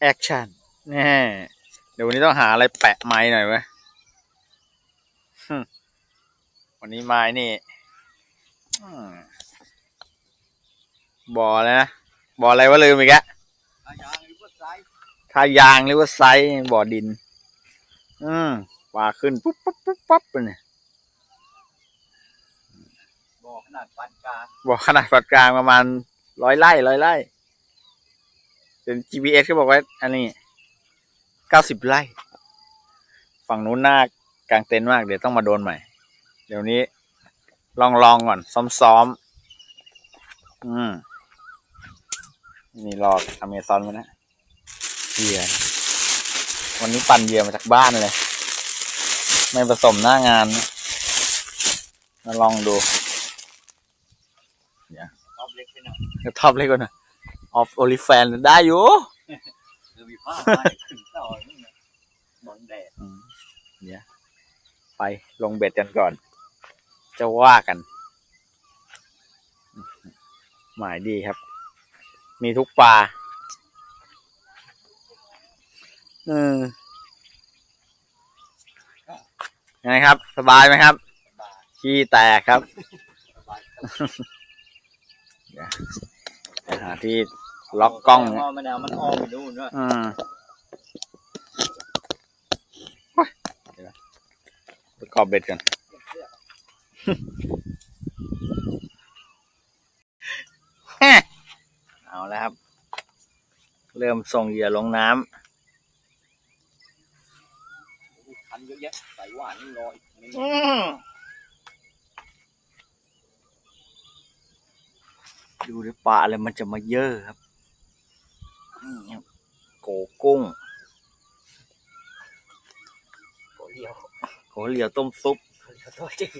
แอคชั่นแน่เดี๋ยววันนี้ต้องหาอะไรแปะไม้หน่อยเว้ยฮึ่มวันนี้ไม้นี่อืมบ่อเลยนะบ่ออะไรวะลืมอีกแล้วอายางหรือว่าไซส์ท่ายางหรือว่าไซส์บ่อดิน อืมปลาขึ้นปุ๊บปุ๊บปุ๊บปั๊บเลยเนี่ยบ่อขนาดปานกลางบ่อขนาดปานกลางประมาณร้อยไร่ร้อยไร่ เป็น GPS ก็บอกว่า อันนี้เก้าสิบไร่ ฝั่งนู้นหน้ากลางเต็นท์มาก เดี๋ยวต้องมาโดนใหม่ เดี๋ยวนี้ลองลองก่อน ซ้อมๆ อืม นี่รออเมซอนมานะเหยื่อนะวันนี้ปั่นเหยื่อมาจากบ้านเลย ไม่ผสมหน้างานนะมาลองดูรอบเล็กไปหน่อยท็อปเลยก่อนนะอ อฟโอลิแฟนได้อยู่คือมีผ้าไม้ขึ้นต่อนี่นะบนแดดอืมเดี๋ยวไปลงเบ็ดกันก่อน จะว่ากัน หมายดีครับ มีทุกปลาเออยังไงครับ สบายไหมครับบายขี้แตกครับสบายไปหาที่ ล็อกกล้องเนี่เนี่ยยมะนาวมันออกไปนู่นด้วยอืมโอ้ยเดี๋ยวนะประกอบเบ็ดกันแฮะเอาแล้วครับ เริ่มส่งเหยื่อลงน้คันเยอะแยะใส่หวานนี่รออีกนิดำอืมดูดิปลาอะไรมันจะมาเยอะครับนี่ครับ โกกุ้ง โกเดียวโกเหลียวต้มซุปขอโทษจริง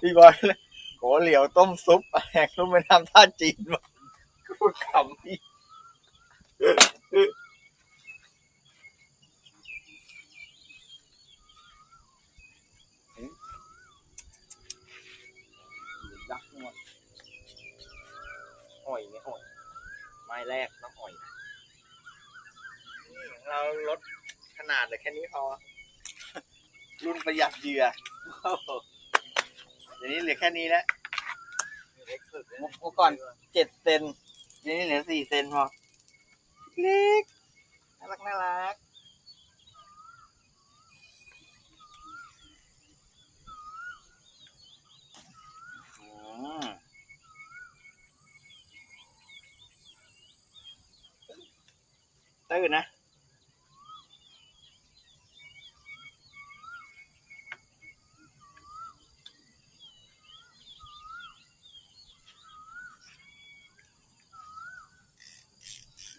พี่บอยเลยโกเหลียวต้มซุปแหกรู้ไปทำท่าจีนมาพูดคำพี่ยักษ์หมดหอยไม่หอยไม้แรกน้ำหอยเรา ลดขนาดแต่แค่นี้พอ รุ่นประหยัดเหยื่อเดี๋ยวนี้เหลือแค่นี้แล้วเล็กสุดเลยเมื่อก่อนเจ็ดเซนเดี๋ยวนี้เหลือสี่เซนพอเล็กน่ารักน่ารักอืมตื่นนะ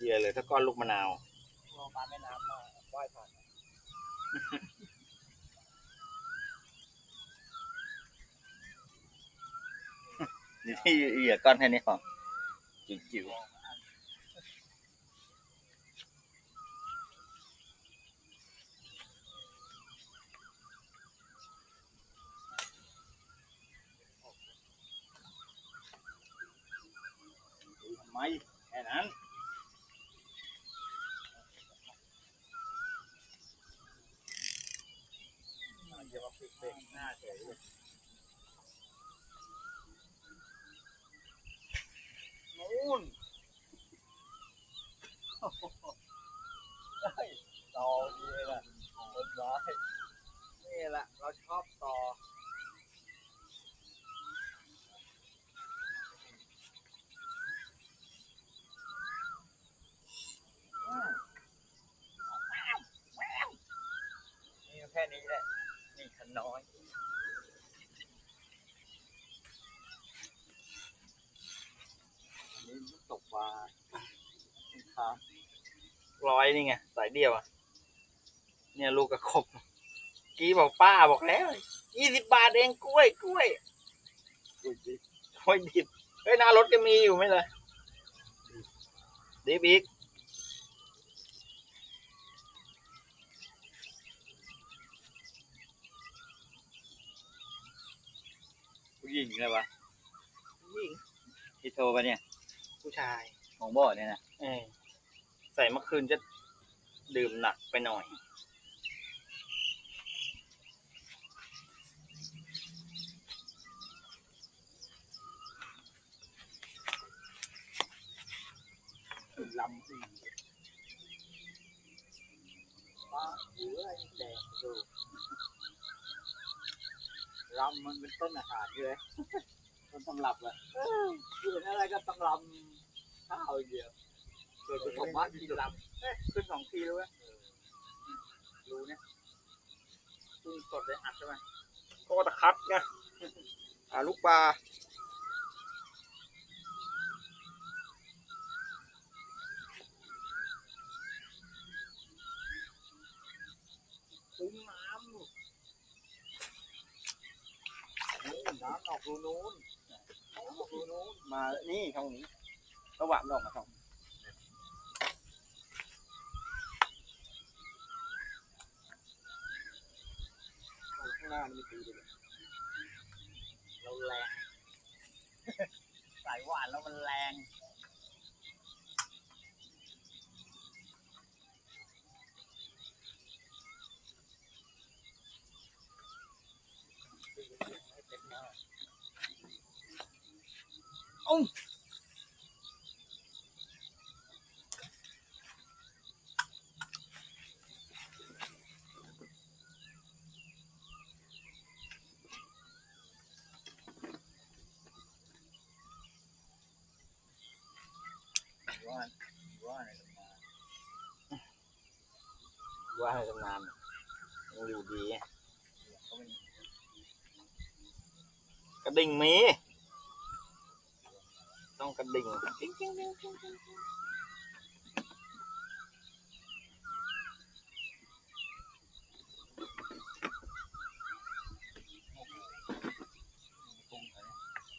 เหยื่อเลยถ้าก้อนลูกมะนาวรอปลาแม่น้ำมาว่ายผ่านนี่ที่เหยื่อก้อนแค่นี้พอจิ๋วๆ ทำไมแค่นั้น เดี๋ยวมาปิดเบรกหน้าเฉยเลยนู่นโอ้โหเฮ้ยต่อดีเลยล่ะต้นไม้นี่แหละเราชอบต่อ นี่แค่นี้แหละนี่ขันน้อยอันนี้ลูกตกปลาครับร้อยนี่ไงสายเดียวอะ เนี่ยลูกกระคบกี้บอกป้าบอกแล้วยี่สิบบาทเองกล้วยกล้วยดูสิกล้วยดิบเฮ้ยหน้ารถก็มีอยู่ไหมเลยดิบอีก ผู้หญิง เลยวะยิ่งที่โทรไปเนี่ยผู้ชายของบ่อเนี่ยนะเออใส่เมื่อคืนจะดื่มหนักไปหน่อย ลำสี่ปลาหรืออะไรแดงดูำมันเป็นต้นอาหารเลยมต้นตำรับเลยคือเห็นอะไรก็ต้องลำข้าวอย่างเกิดเป็นของบ้านกินลำเอ๊ะขึ้นสองทีแล้วเว้ยรู้เนี่ยตุ้งสดเลยอัดใช่ไหมก็ตะคัดไงอ่าลูกปลา คุ้งน้ำนู่นน้ำออก รูนู้นน้ำออกรูนู้นมานี่ช่องนี้ระหว่างดอกมาช่องข้างหน้ามันมีตีด้วยเราแรง สายหวานแล้วมันแรง ว่าว่าอะไรกันมาว่าให้ ตำนานยังอยู่ดีเขาเป็นกระดิ่งมีต้องกระดิ่งติ๊งติ๊งติ๊งติ๊งติ๊งติ๊ง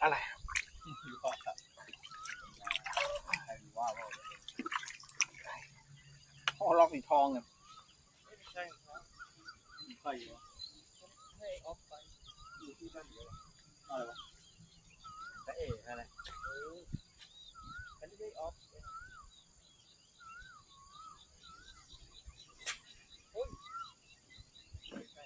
อะไรว่าใครว่าว่าพ่อล็อกสีทองเนี่ยไม่ใช่ครับใครวะให้ออฟไปอยู่ที่นั่นเดียวอะไรวะพระเอกอะไร เออฉันไม่ได้ออฟโอ้ยไม่ใช่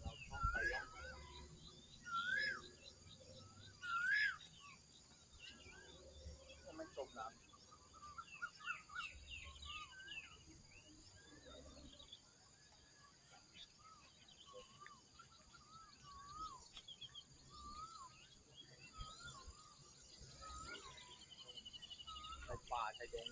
เราต้องไปยัง ไม่จมน้ำไปป่าชายแดน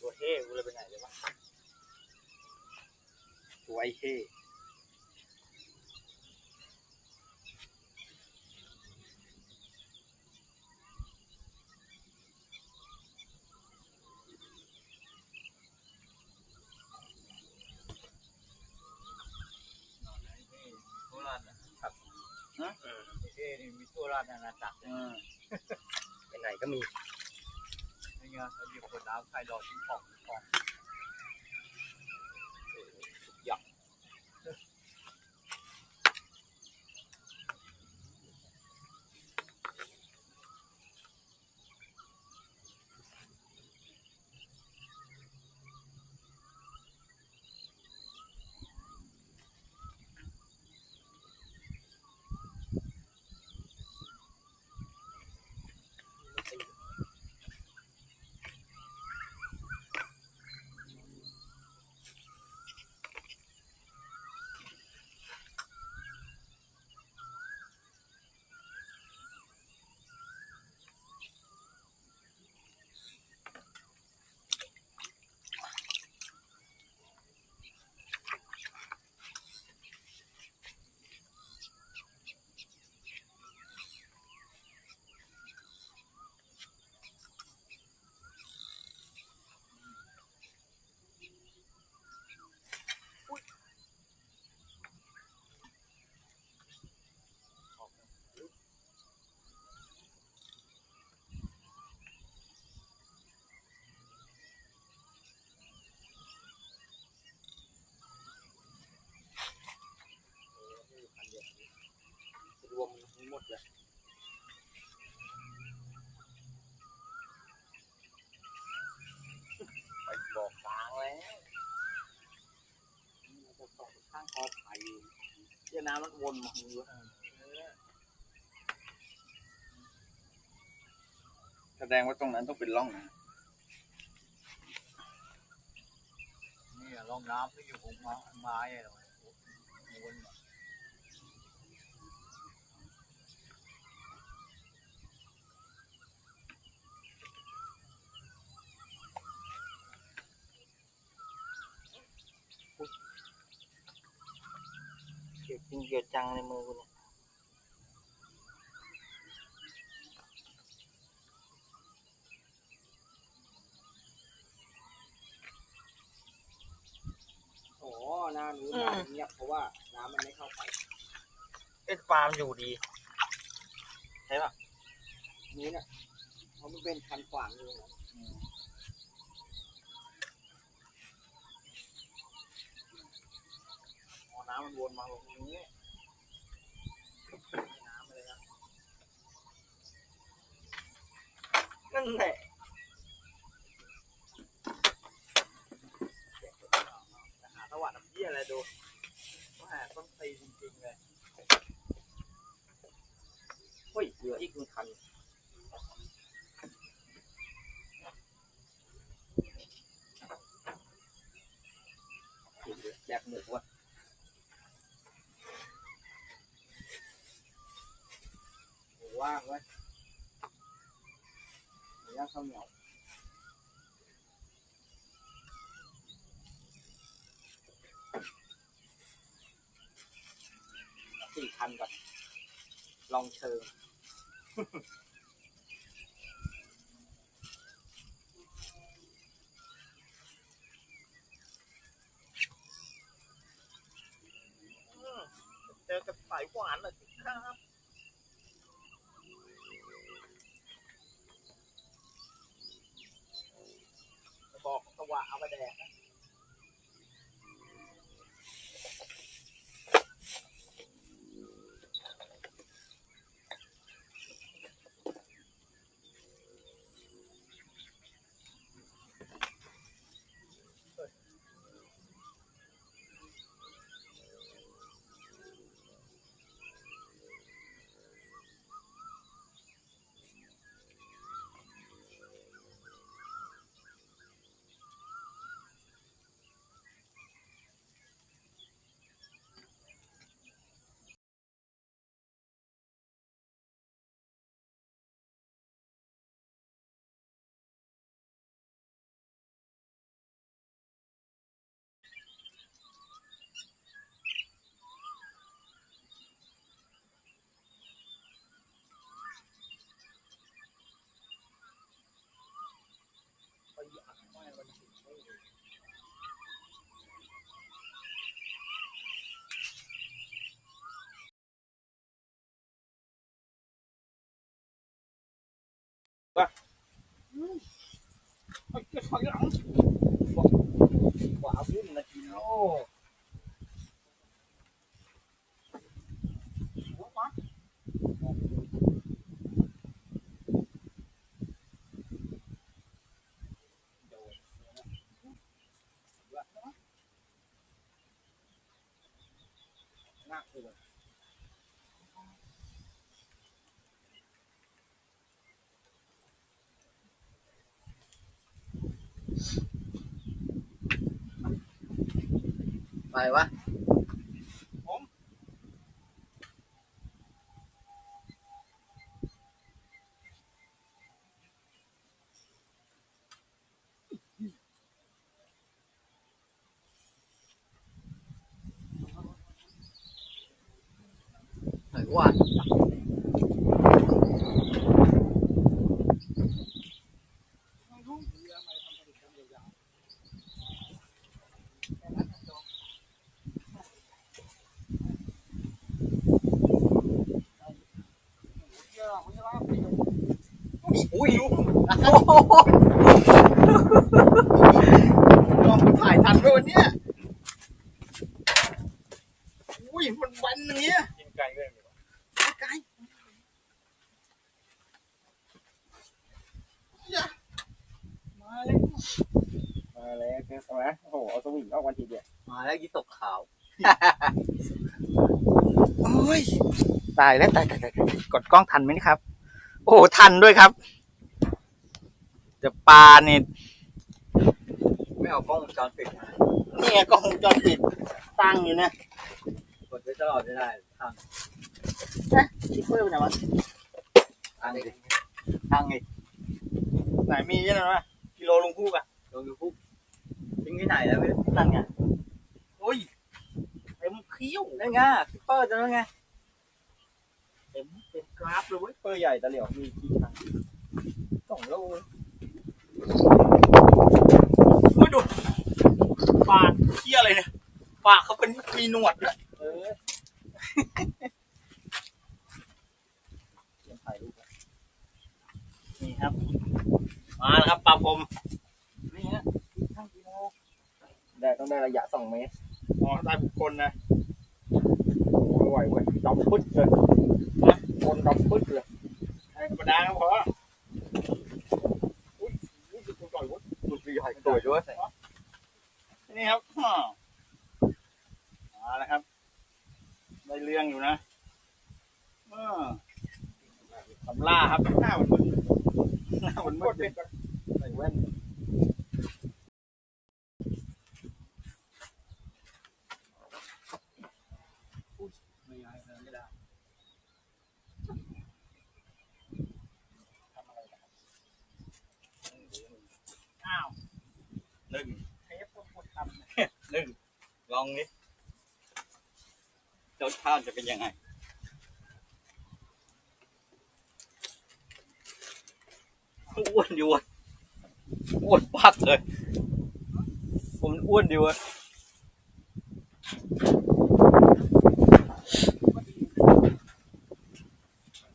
ตัวเท่กูเลยไปไหนเลยวะ ตัวไอ้ เฮ่โคราชนะครับนะเออเท่นี่มีทั่วราชอาณาจักรเลยไปไหนก็มีนี่ไงเราหยิบขวดน้ำใครรอทิ้งของ มันวนมาคือแสดงว่าตรงนั้นต้องเป็นร่องนะนี่ร่องน้ำที่อยู่ของไม้ไม้อะวนมา เกี่ยวจ ริงเกี่ยวจังในมือกูเนี่ยอ๋อหน้านู้นน้ำเงียบเพราะว่าน้ำมันไม่เข้าไปเอ็ดฟาร์มอยู่ดีใช่ป่ะนี้เนี่ยเพราะมันเป็นคันขวางอยู่นะ อ๋อ น้ำมันวนมาตรงนี้น้ำเลยนะนั่นแหละหาสวัสดิ์น้ำเยี่ยอะไรดูว่าหาต้นตีจริงๆเลยเฮ้ยเหลืออีกหนึ่งคันแจกหมูว่ะหมู ว่างไว้ย่างข้าวเหนียวสี่พันก่อน ลองเชิงเจอกับสายหวานหน่อยสิครับ บอกสว่าเอาไปแดกนะ ไปอัดไม่มันถึงไม่เลย ไอ้เจ้าถอ ยหลั อุ้ยโอ้โหลองถ่ายทันไหมวันเนี้ยอุ้ยมันวันอย่างเงี้ยกินไก่ด้วยไก่มาแล้วมาแล้เอตัวนะโอ้โหเอาสวิงออกวันทีเดียวมาแล้วยี่สกขาวโอ้ยตายแล้วตายตายตายกดกล้องทันไหมครับ โอ้ทันด้วยครับ จะปลาเนี่ยไม่เอากล้องวงจรปิดมานี่ไงกล้องวงจรปิดตั้งอยู่นะกดไว้ตลอดไม่ได้ทางคิดเพิ่มไปไหนวะทางอีกทางอีกไหนมีใช่ไหมวะกิโลลุงพูกอะลงยูทูบทิ้งที่ไหนแล้วไม่รู้นั่นไงโอ้ยเต็มเขี้ยวได้ไงคิปเปอร์จะได้ไงเต็มเต็มกราฟเลยเว้ยเปอร์ใหญ่ตะเหลียวมีกี่ครั้งสองโลเลย เฮ้ยดูปากเขี้ยอะไรเนี่ยปากเขาเป็นมีหนวดด้วยเออเรียมถ่ายรูปนี่ครับ มาแล้วครับปลาพรมนี่ฮะทั้งกิโลได้ต้องได้ระยะสองเมตรอ๋อได้บุคคลนะโอ้ไม่ไหวเว้ยดำปึ๊ดเลยคนดำปึ๊ดเลยให้ธรรมดาก็พออุ้ยนี่คือตัวใหญ่เว้ย ตัวใหญ่สวยด้วยนี่ครับอ้าวมาแล้วครับ ได้เรื่องอยู่นะเออตำล่าครับหน้ามันมึนหน้ามันมึนใส่แว่น ไม่ได้ไม่ได้ อ้าวหนึ่งเทปต้องพูดคำ นะหนึ่งลองนี้รสชาติจะเป็นยังไง อ้วนดีวะอ้วนปักเลย ผมอ้วนดีวะ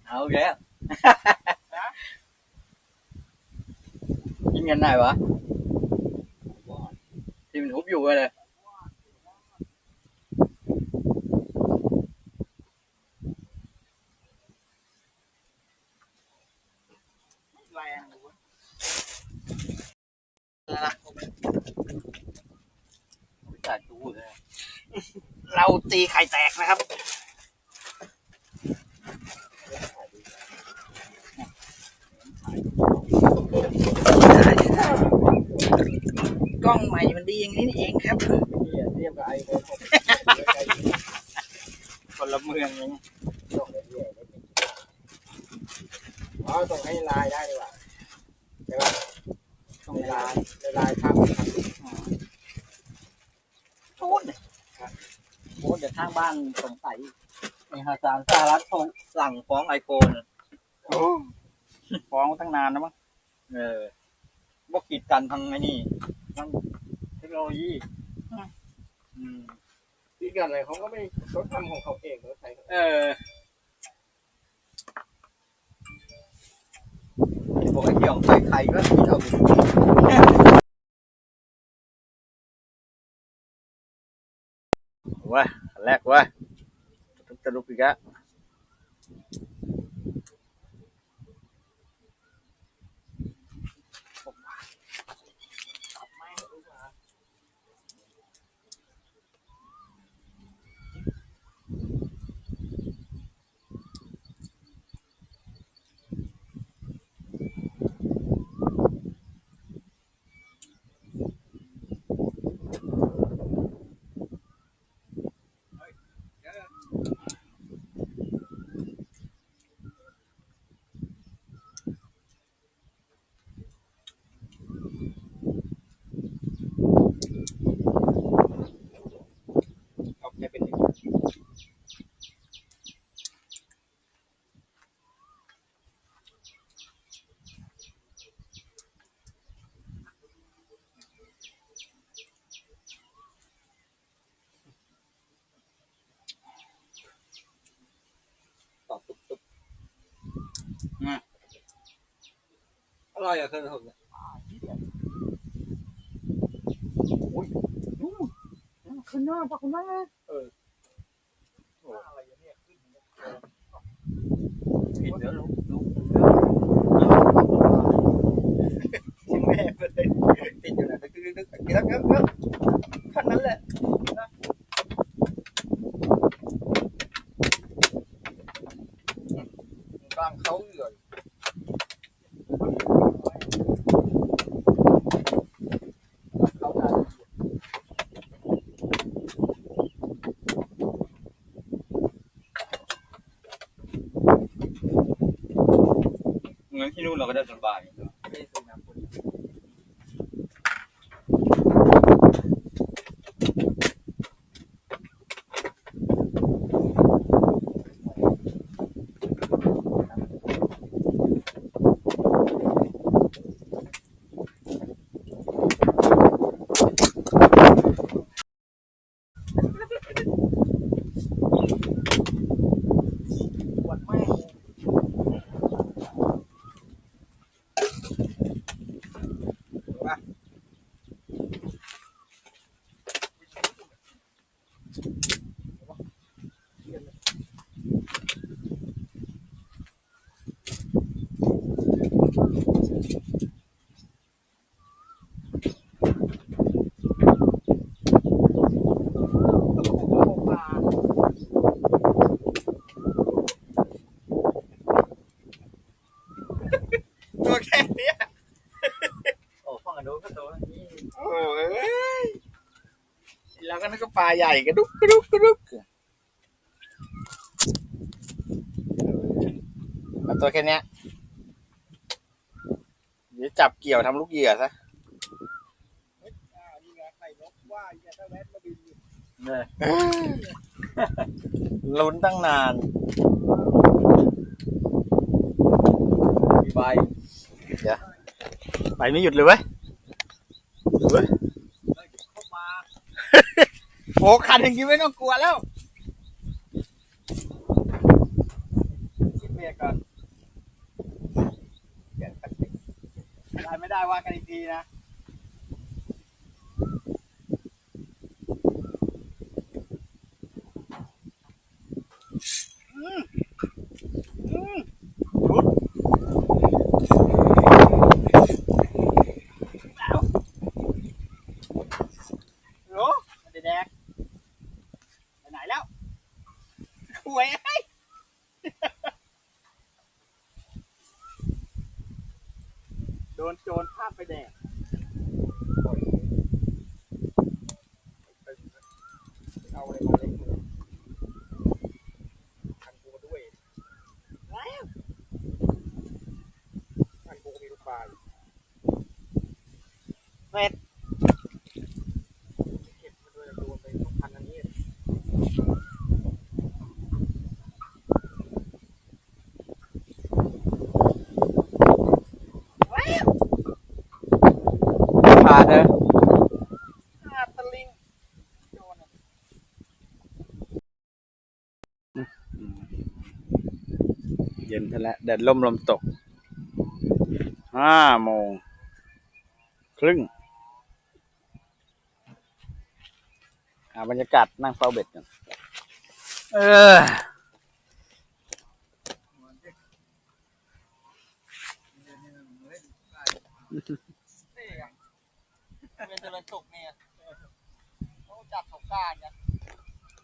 เอาแกกินกันไหนวะที่มันทุบอยู่เลย แรงเลยเว้ย จ่ายตู้เลย เรา ตีไข่แตกนะครับ กล้องใหม่มันดีอย่างนี้นี่เองครับ เทียบกับไอโฟนคนละเมืองเลยอ๋อส่งให้ไลน์ได้ดีกว่าใช่ปะส่งในไลน์ไลน์ภาพบ โทษ โอ้เดี๋ยวข้างบ้านสงสัยมีฮาซานสหรัฐโทรสั่งฟ้องไอโฟนฟ้องตั้งนานแล้วมั้งเออบอกกีดกันทางไอ้นี่ทางเทคโนโลยีอืมที่กันอะไรเขาก็ไม่เขาทำของเขาเองเขาใช้เออบอกไอ้เกี่ยวใส่ไข่ก็กินเอา ว้ยอันแรกว้ยจะลุกอีกอะ อร่อยอะเคยผมขึ้นหน้าปะคุณแม่อะไรเนี่ยขึ้นผิดแล้วลุกลุกชิมแม่ไปเลยติดอยู่นะดึกดึกดึกดึกดึกดึกดึกท่านนั้นแหละนะกลางเขาเหยื่อเขาได้ งั้นที่นู่นเราก็ได้สบาย ไม่ได้ซื้อน้ำปุ่น ปวดมากปลา ตัวแค่เนี้ย โอ้ฝั่งนู้นก็โตนี่ โอ้ยแล้วก็นึกว่า ปลาใหญ่กระดุกกระดุกกระดุกเอาตัวแค่เนี้ยเดี๋ยวจับเกี่ยวทำลูกเหยื่อซะนี่ไงไข่นกว่าอย่าถ้าแวะเนี่ยลุ้นตั้งนานมีใบไปไม่หยุดเลยเว้ยเว้ยเข้ามา โอ้คันอย่างนี้ไม่ต้องกลัวแล้วคิดเบรกก่อนเปลี่ยนติกได้ไม่ได้ว่ากันอีกทีนะ โอ้มันจะแดกไปไหนแล้วหวยไอ้ โดนโจรข้ามไปแดกเอาอะไรมาเล็กมือทันกูมาด้วยแล้วทันกูมีลูกปลาอยู่เม็ด เก็บมาด้วยโดนไปสองพันอันนี้ พาเด้อ ห้าตะลิงโดนอะ เย็นซะ แล้วแดดล่มลมตกห้าโมง ครึ่งหาบรรยากาศนั่งเฝ้าเบ็ดกันเออนี่ไงเป็นเจริญสุขเนี่ยเขาจับสงกรารกัน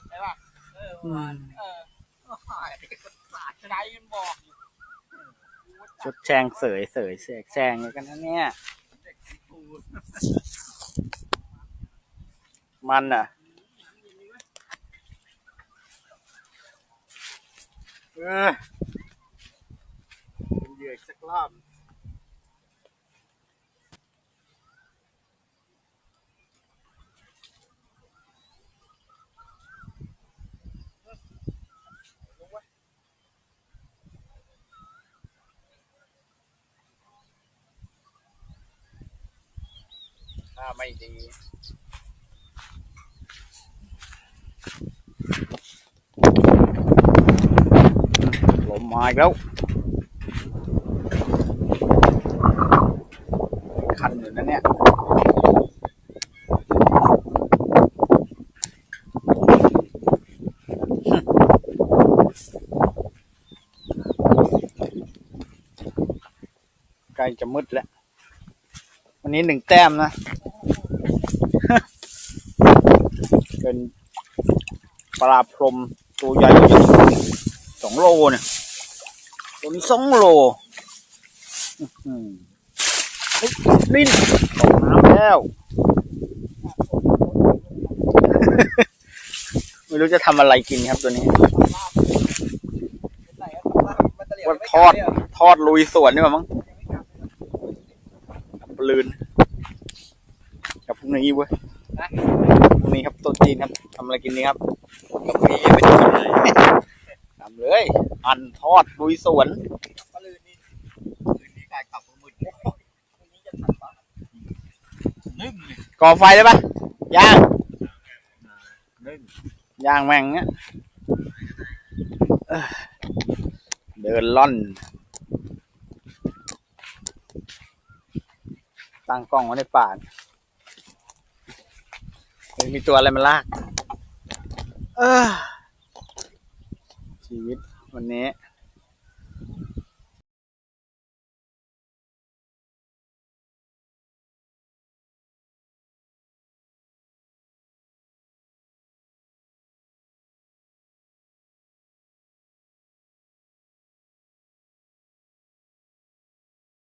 ใช่ป่ะ เออประมาณเออโอ้ยสาดใจมันบอกอยู่ ชุดแชงเสยเสยเสกแชงกันนะเนี่ย มันอะเออเป็นเหยื่อสักรอบ ถ้าไม่ดี ลมมาอีกแล้ว คันอยู่นะเนี่ยใกล้จะมืดแล้ว วันนี้หนึ่งแต้มนะ เป็น ปลาพรมตัวใหญ่สองโลเนี่ยตัวนี้สองโลอืมลิ้นตกน้ำแล้ว ไม่รู้จะทำอะไรกินครับตัวนี้ว่าทอด ทอดลุยสวนนี่มั้งปลืนกับพรุ่งนี้เว้ยพรุ่งนี้ครับตัวจีนครับทำอะไรกินดีครับ ก็มีไปกินเลยทำเลย อันทอดลุยสวนปลืนนี่คืนนี้กายขับมือมืดวันนี้จะทันปะนึ่งก่อไฟได้ปะย่างนึ่งย่างแม่งเนี้ยเดินล่อน ตั้งกล้องไว้ในป่ามีตัวอะไรมาลาก ชีวิตวันนี้